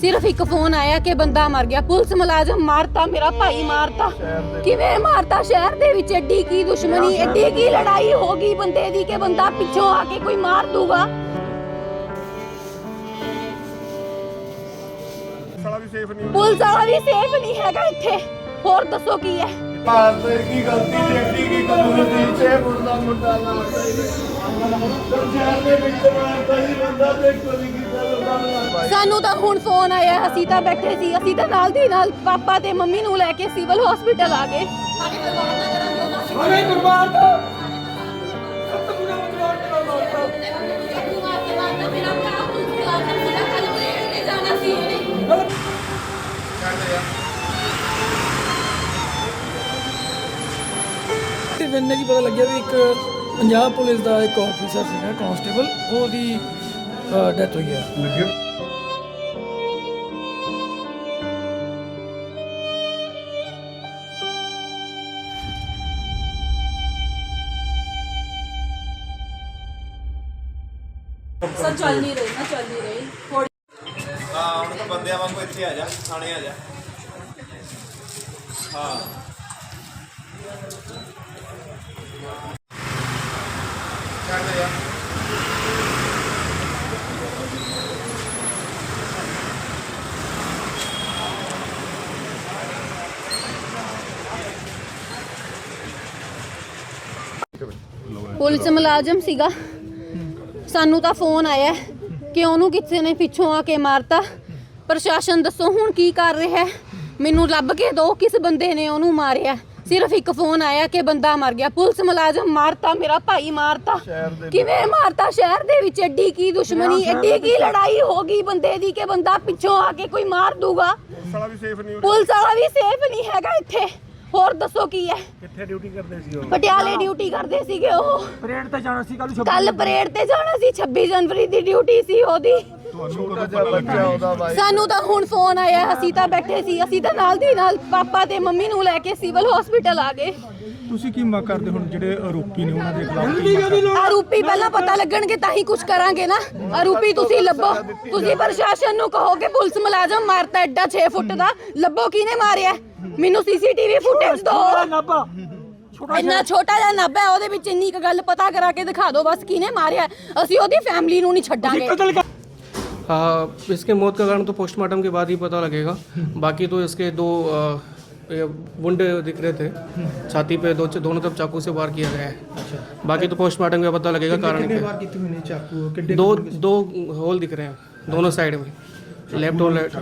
ਸਿਰਫ ਇੱਕ ਫੋਨ ਆਇਆ ਕਿ ਬੰਦਾ ਮਰ ਗਿਆ। ਪੁਲਿਸ ਮੁਲਾਜ਼ਮ ਮਾਰਤਾ ਮੇਰਾ ਭਾਈ ਮਾਰਤਾ। ਕਿਵੇਂ ਮਾਰਤਾ? ਸ਼ਹਿਰ ਦੇ ਵਿੱਚ ਐਡੀ ਕੀ ਦੁਸ਼ਮਣੀ ਐਡੀ ਕੀ ਲੜਾਈ ਹੋ ਗਈ ਬੰਦੇ ਦੀ ਕਿ ਬੰਦਾ ਪਿੱਛੋਂ ਆ ਕੇ ਕੋਈ ਮਾਰ ਦੂਗਾ? ਸਾਲਾ ਵੀ ਸੇਫ ਨਹੀਂ। ਪੁਲਿਸ ਵਾਲਾ ਵੀ ਸੇਫ ਨਹੀਂ ਹੈਗਾ ਇੱਥੇ। ਹੋਰ ਦੱਸੋ ਕੀ ਹੈ? ਭਾਰਤ ਕੀ ਗਲਤੀ ਦੀ ਐਡੀ ਕੀ ਕਸੂਰ ਸੀ? ਤੇ ਮੁੰਡਾ ਮੁੰਡਾ ਨਾ ਸ਼ਹਿਰ ਦੇ ਵਿੱਚ ਮਾਰਦਾ ਹੀ ਬੰਦਾ ਤੇ ਕੋਈ ਕੀਤਾ ਲੋਕਾਂ ਨੂੰ ਸਾਨੂੰ ਤਾਂ ਹੁਣ ਫੋਨ ਆਇਆ ਅਸੀਂ ਤਾਂ ਬੈਠੇ ਸੀ ਅਸੀਂ ਤਾਂ ਨਾਲ ਦੀ ਨਾਲ ਪਾਪਾ ਤੇ ਮੰਮੀ ਨੂੰ ਲੈ ਕੇ ਸਿਵਲ ਹਸਪੀਟਲ ਆ ਗਏ। ਅਰੇ ਕੁਰਬਾਨ ਦੋ ਤੇ ਮੈਨੂੰ ਕੀ ਪਤਾ ਲੱਗਿਆ ਵੀ ਇੱਕ ਪੰਜਾਬ ਪੁਲਿਸ ਦਾ ਇੱਕ ਆਫੀਸਰ ਸੀਗਾ ਕਾਂਸਟੇਬਲ ਉਹਦੀ ਡੈਥ ਹੋਈ ਹੈ ਸਰ ਚੱਲ ਨਹੀਂ ਰਹੀ ਨਾ ਚੱਲ ਨਹੀਂ ਰਹੀ। ਥੋੜੀ ਹਾਂ ਹੁਣ ਤਾਂ ਬੰਦਿਆਂ ਵਾਂਗੂ ਇੱਥੇ ਆ ਜਾ ਥਾਣੇ ਆ ਜਾ। ਹਾਂ। ਪੁਲਿਸ ਮੁਲਾਜ਼ਮ ਸੀਗਾ। ਸਾਨੂੰ ਤਾਂ ਫੋਨ ਆਇਆ ਕਿ ਉਹਨੂੰ ਕਿਸੇ ਨੇ ਪਿੱਛੋਂ ਆ ਕੇ ਮਾਰਤਾ। ਪ੍ਰਸ਼ਾਸਨ ਦੱਸੋ ਹੁਣ ਕੀ ਕਰ ਰਿਹਾ ਹੈ? ਮੈਨੂੰ ਲੱਭ ਕੇ ਦਿਓ ਕਿਸ ਬੰਦੇ ਨੇ ਉਹਨੂੰ ਮਾਰਿਆ। ਸਿਰਫ ਇੱਕ ਫੋਨ ਆਇਆ ਕਿ ਬੰਦਾ ਮਰ ਗਿਆ। ਪੁਲਿਸ ਮੁਲਾਜ਼ਮ ਮਾਰਤਾ ਮੇਰਾ ਭਾਈ ਮਾਰਤਾ। ਕਿਵੇਂ ਮਾਰਤਾ? ਸ਼ਹਿਰ ਦੇ ਵਿੱਚ ਐਡੀ ਕੀ ਦੁਸ਼ਮਣੀ ਐਡੀ ਕੀ ਲੜਾਈ ਹੋ ਗਈ ਬੰਦੇ ਦੀ ਕਿ ਬੰਦਾ ਪਿੱਛੋਂ ਆ ਕੇ ਕੋਈ ਮਾਰ ਦੂਗਾ? ਸਾਲਾ ਵੀ ਸੇਫ ਨਹੀਂ ਪੁਲਿਸ ਵਾਲਾ ਵੀ ਸੇਫ ਨਹੀਂ ਹੈਗਾ। ਇੱਥੇ ਹੋਰ ਦੱਸੋ ਕੀ ਹੈ? ਕਿੱਥੇ ਡਿਊਟੀ ਕਰਦੇ ਸੀ ਉਹ? ਪਟਿਆਲੇ ਡਿਊਟੀ ਕਰਦੇ ਸੀਗੇ ਉਹ। ਪਰੇਡ ਤੇ ਜਾਣਾ ਸੀ ਕੱਲ ਕੱਲ ਪਰੇਡ ਤੇ ਜਾਣਾ ਸੀ 26 ਜਨਵਰੀ ਦੀ ਡਿਊਟੀ ਸੀ ਉਹਦੀ। ਛੋਟਾ ਜਿਹਾ ਬੱਚਾ ਉਹਦਾ ਬਾਈ? ਸਾਨੂੰ ਤਾਂ ਹੁਣ ਫੋਨ ਆਇਆ ਅਸੀਂ ਤਾਂ ਬੈਠੇ ਸੀ ਅਸੀਂ ਤਾਂ ਨਾਲ ਦੀ ਨਾਲ ਪਾਪਾ ਤੇ ਮੰਮੀ ਨੂੰ ਲੈ ਕੇ ਸਿਵਲ ਹਸਪੀਟਲ ਆ ਗਏ। ਤੁਸੀਂ ਕੀ ਮੰਗ ਕਰਦੇ ਹੁਣ ਜਿਹੜੇ ਆਰੋਪੀ ਨੇ ਉਹਨਾਂ ਦੇ ਖਿਲਾਫ? ਆਰੂਪੀ ਪਹਿਲਾਂ ਪਤਾ ਲੱਗਣਗੇ ਤਾਂ ਹੀ ਕੁਝ ਕਰਾਂਗੇ ਨਾ। ਆਰੂਪੀ ਤੁਸੀਂ ਲੱਭੋ। ਤੁਸੀਂ ਪ੍ਰਸ਼ਾਸਨ ਨੂੰ ਕਹੋ ਕਿ ਪੁਲਿਸ ਮੁਲਾਜ਼ਮ ਮਾਰਤਾ ਐਡਾ 6 ਫੁੱਟ ਦਾ। ਲੱਭੋ ਕਿਹਨੇ ਮਾਰਿਆ? ਮੈਨੂੰ ਸੀਸੀਟੀਵੀ ਫੁਟੇਜ ਦਿਓ ਨਾਬਾ ਇੰਨਾ ਛੋਟਾ ਜਿਹਾ ਨੱਬ ਹੈ ਉਹਦੇ ਵਿੱਚ ਇੰਨੀ ਕੁ ਗੱਲ ਪਤਾ ਕਰਾ ਕੇ ਦਿਖਾ ਦਿਓ ਬਸ ਕਿਹਨੇ ਮਾਰਿਆ ਅਸੀਂ ਉਹਦੀ ਫੈਮਿਲੀ ਨੂੰ ਨਹੀਂ ਛੱਡਾਂਗੇ हाँ इसके मौत का कारण तो पोस्टमार्टम के बाद ही पता लगेगा बाकी तो इसके दो अ, ये वुंडे दिख रहे थे छाती पे दो दोनों तरफ चाकू से वार किया गया है बाकी तो पोस्टमार्टम का पता लगेगा कारण क्या है। ਕੀਤੀ ਹੋਈ ਨੇ ਚਾਕੂ ਕਿੱਡੇ दो दो होल दिख रहे हैं दोनों साइड में लेफ्ट और लेफ्ट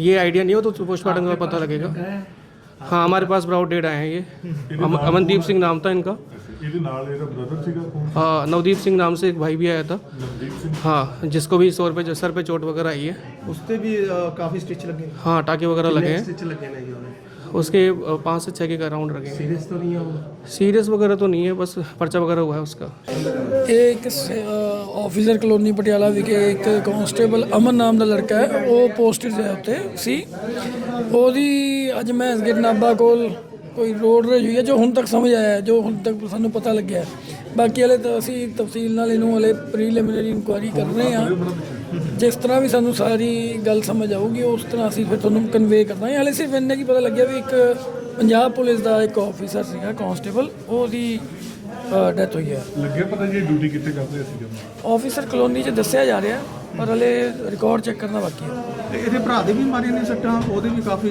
ये आइडिया नहीं हो तो पोस्टमार्टम का पता लगेगा। हाँ? हमारे पास ब्राउड डेड आए हैं ये। अमनदीप सिंह नाम था इनका। हाँ नवदीप सिंह नाम से एक भाई भी आया था। हाँ जिसको भी सौ रुपये सर पे चोट वगैरह आई है। उससे भी काफ़ी स्टिच लगे हाँ। टाके वगैरह लगे हैं। उसके पाँच से छः के अराउंड रखे सीरियस तो नहीं है सीरियस वगैरह तो नहीं है बस पर्चा वगैरह हुआ है उसका। एक ਆਫੀਸਰ ਕਲੋਨੀ ਪਟਿਆਲਾ ਵਿਖੇ ਇੱਕ ਕਾਂਸਟੇਬਲ ਅਮਨ ਨਾਮ ਦਾ ਲੜਕਾ ਹੈ, ਉਹ ਪੋਸਟਡ ਹੈ ਉੱਤੇ ਸੀ। ਉਹਦੀ ਅੱਜ ਮੈਂ ਅਸਗਿਰ ਨਾਬਾ ਕੋਲ ਕੋਈ ਰੋਡ ਰੇਜ ਹੋਈ ਹੈ, ਜੋ ਹੁਣ ਤੱਕ ਸਮਝ ਆਇਆ ਜੋ ਹੁਣ ਤੱਕ ਸਾਨੂੰ ਪਤਾ ਲੱਗਿਆ ਬਾਕੀ ਹਲੇ ਤਾਂ ਅਸੀਂ ਤਫਸੀਲ ਨਾਲ ਇਹਨੂੰ ਹਲੇ ਪ੍ਰੀਲਿਮਿਨਰੀ ਇਨਕੁਆਇਰੀ ਕਰ ਰਹੇ ਹਾਂ। ਜਿਸ ਤਰ੍ਹਾਂ ਵੀ ਸਾਨੂੰ ਸਾਰੀ ਗੱਲ ਸਮਝ ਆਊਗੀ, ਉਸ ਤਰ੍ਹਾਂ ਅਸੀਂ ਫਿਰ ਤੁਹਾਨੂੰ ਕਨਵੇ ਕਰਦਾਂਗੇ ਹਲੇ ਸਿਰਫ ਇੰਨਾ ਕੀ ਪਤਾ ਲੱਗਿਆ ਵੀ ਇੱਕ ਪੰਜਾਬ ਪੁਲਿਸ ਦਾ ਇੱਕ ਆਫੀਸਰ ਸੀਗਾ ਕਾਂਸਟੇਬਲ ਉਹਦੀ ਡੈਥ ਹੋਈ ਹੈ। ਲੱਗਿਆ ਪਤਾ ਜੀ ਡਿਊਟੀ ਕਿੱਥੇ ਕਰਦੇ ਸੀ ਜਦੋਂ? ਆਫੀਸਰ ਕਲੋਨੀ 'ਚ ਦੱਸਿਆ ਜਾ ਰਿਹਾ ਪਰ ਹਲੇ ਰਿਕਾਰਡ ਚੈੱਕ ਕਰਨਾ ਬਾਕੀ ਹੈ। ਤੇ ਇਹਦੇ ਭਰਾ ਦੇ ਵੀ ਮਾਰੀਆਂ ਨੇ ਸੱਟਾਂ ਉਹਦੇ ਵੀ ਕਾਫੀ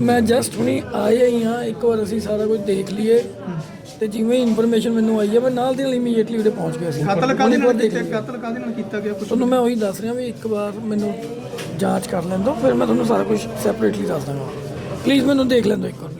ਮੈਂ ਜਸਟ ਹੁਣੀ ਆਇਆ ਹੀ ਹਾਂ ਇੱਕ ਵਾਰ ਅਸੀਂ ਸਾਰਾ ਕੁਝ ਦੇਖ ਲਈਏ। ਤੇ ਜਿਵੇਂ ਇਨਫੋਰਮੇਸ਼ਨ ਮੈਨੂੰ ਆਈ ਹੈ ਮੈਂ ਨਾਲ ਦੀ ਨਾਲ ਇਮੀਡੀਏਟਲੀ ਉਹਦੇ ਪਹੁੰਚ ਗਿਆ ਸੀ। ਕਤਲ ਕਾਹਦੇ ਨਾਲ ਕੀਤਾ ਲਿਆ। ਕਤਲ ਕਾਹਦੇ ਨਾਲ ਕੀਤਾ ਗਿਆ ਕੁਝ ਤੁਹਾਨੂੰ ਮੈਂ ਉਹੀ ਦੱਸ ਰਿਹਾ ਵੀ ਇੱਕ ਵਾਰ ਮੈਨੂੰ ਜਾਂਚ ਕਰ ਲੈਣ ਦਿਓ ਫਿਰ ਮੈਂ ਤੁਹਾਨੂੰ ਸਾਰਾ ਕੁਝ ਸੈਪਰੇਟਲੀ ਦੱਸ ਦਾਂਗਾ। ਪਲੀਜ਼ ਮੈਨੂੰ ਦੇਖ ਲੈਣ ਦਿਓ ਇੱਕ ਵਾਰ।